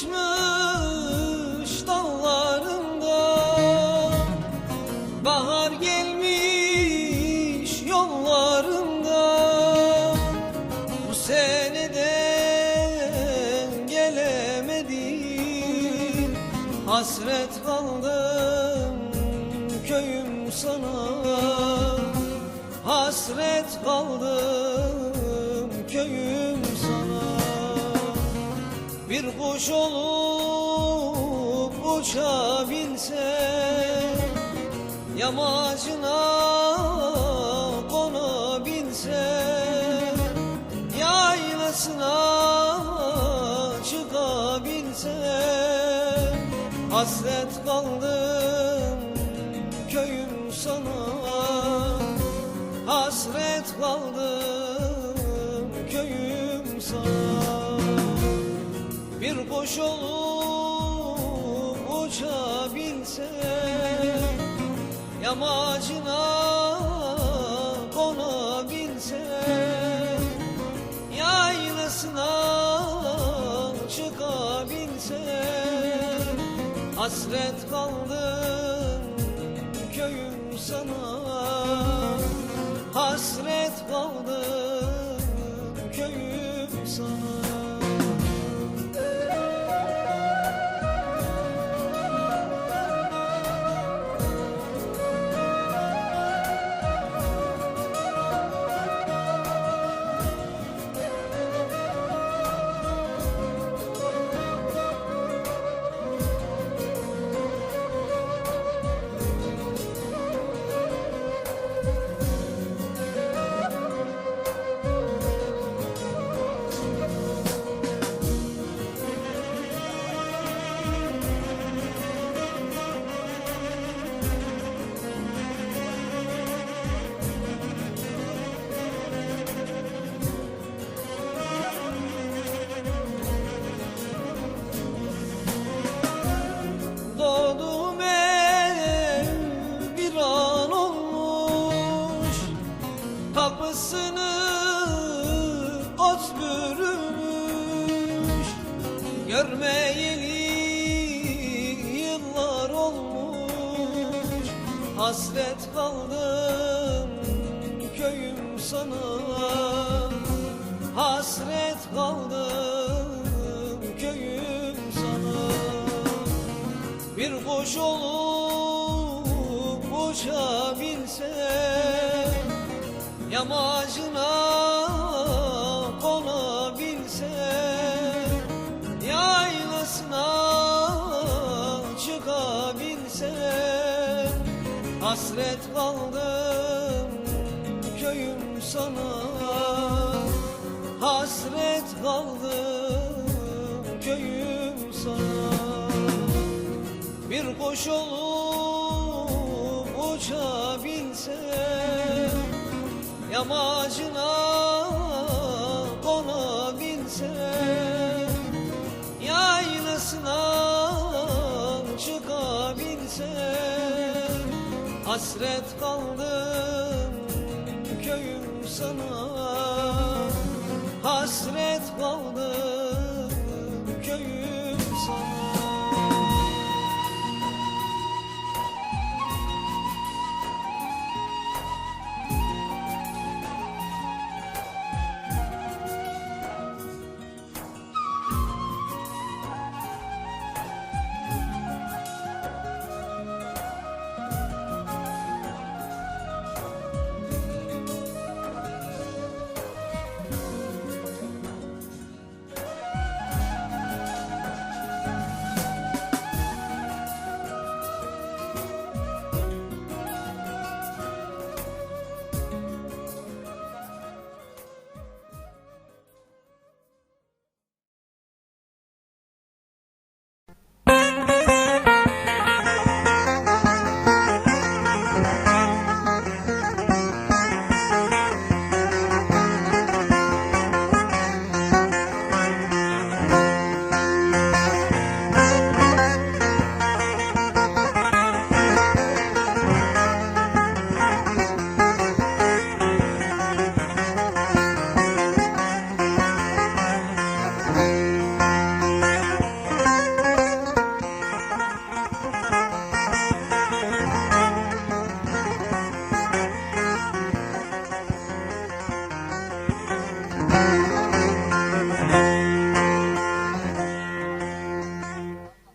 Açmış dallarında. Bahar gelmiş yollarında. Bu seneden gelemedim. Hasret kaldım köyüm sana. Hasret kaldım kuş olup uçabilsem Yamacına konabilsem Yaylasına çıkabilsem Hasret kaldım kuş olup uçabilsem Yamacına konabilsem Yaylasına çıkabilsem Hasret kaldım köyüm sana Görmeyeli yıllar olmuş. Hasret kaldım köyüm sana. Hasret kaldım köyüm sana. Bir kuş olup uçabilsem Yamacına çıkabilsem Hasret kaldım köyüm sana. Hasret kaldım köyüm sana. Bir kuş olup uçabilsem Yamacına konabilsem Yaylasına Hasret kaldım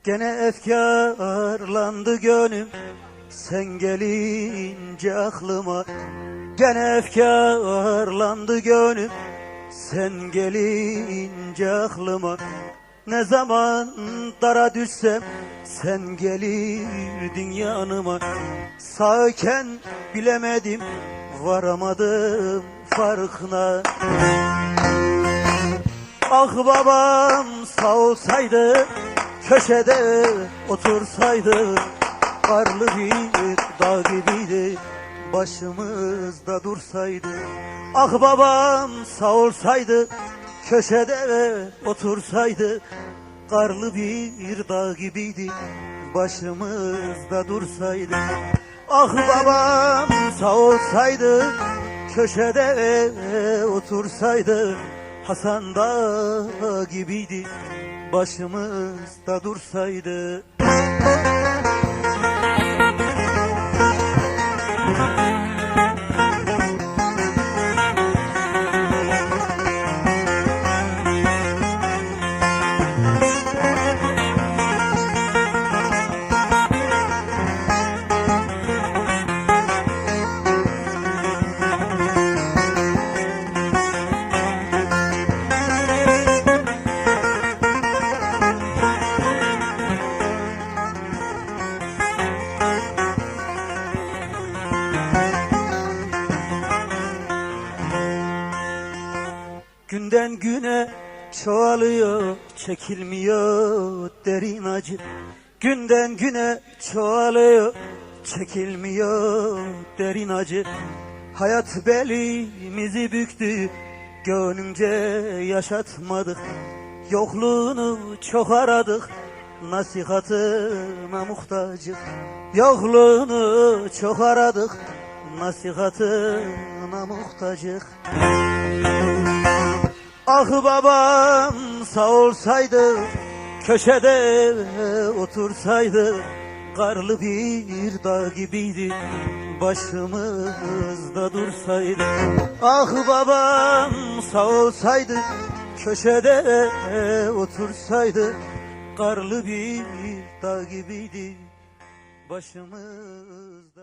Gene efkarlandı gönlüm sen gelince aklıma. Gene efkarlandı gönlüm sen gelince aklıma. Ne zaman dara düşsem sen gelirdin yanıma. Sağken bilemedim varamadım farkına. Ah babam sağ olsaydı köşede otursaydı Karlı bir dağ gibiydi başımızda dursaydı. Ah babam sağ olsaydı köşede otursaydı Karlı bir dağ gibiydi başımızda dursaydı. Ah babam sağ olsaydı köşede otursaydı Hasan Dağ gibiydi başımızda dursaydı Günden güne çoğalıyor, çekilmiyor derin acı. Günden güne çoğalıyor, çekilmiyor derin acı. Hayat belimizi büktü, gönlünce yaşatmadık. Yokluğunu çok aradık, nasihatına muhtacık. Yokluğunu çok aradık, nasihatına muhtacık. Ah babam sağ olsaydı köşede otursaydı Karlı bir dağ gibiydi başımızda dursaydı. Ah babam sağ olsaydı köşede otursaydı Karlı bir dağ gibiydi dursaydı